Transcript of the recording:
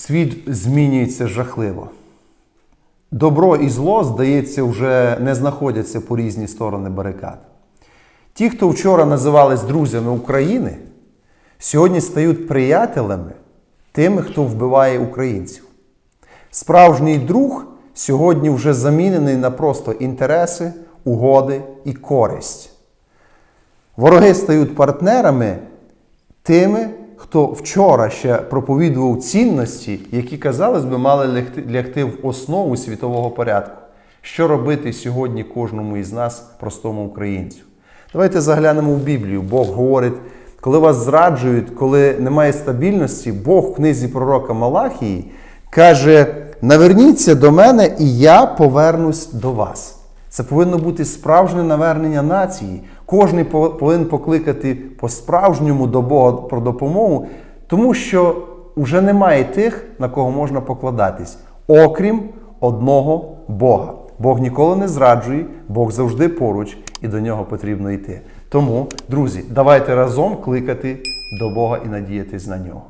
Світ змінюється жахливо. Добро і зло, здається, вже не знаходяться по різні сторони барикад. Ті, хто вчора називались друзями України, сьогодні стають приятелями тими, хто вбиває українців. Справжній друг сьогодні вже замінений на просто інтереси, угоди і користь. Вороги стають партнерами тими, хто вчора ще проповідував цінності, які, казалось би, мали лягти- в основу світового порядку. Що робити сьогодні кожному із нас, простому українцю? Давайте заглянемо в Біблію. Бог говорить, коли вас зраджують, коли немає стабільності, Бог в книзі пророка Малахії каже: наверніться до мене, і я повернусь до вас. Це повинно бути справжнє навернення нації. Кожен по- повинен покликати по-справжньому до Бога про допомогу, тому що вже немає тих, на кого можна покладатись, окрім одного Бога. Бог ніколи не зраджує, Бог завжди поруч, і до нього потрібно йти. Тому, друзі, давайте разом кликати до Бога і надіятись на нього.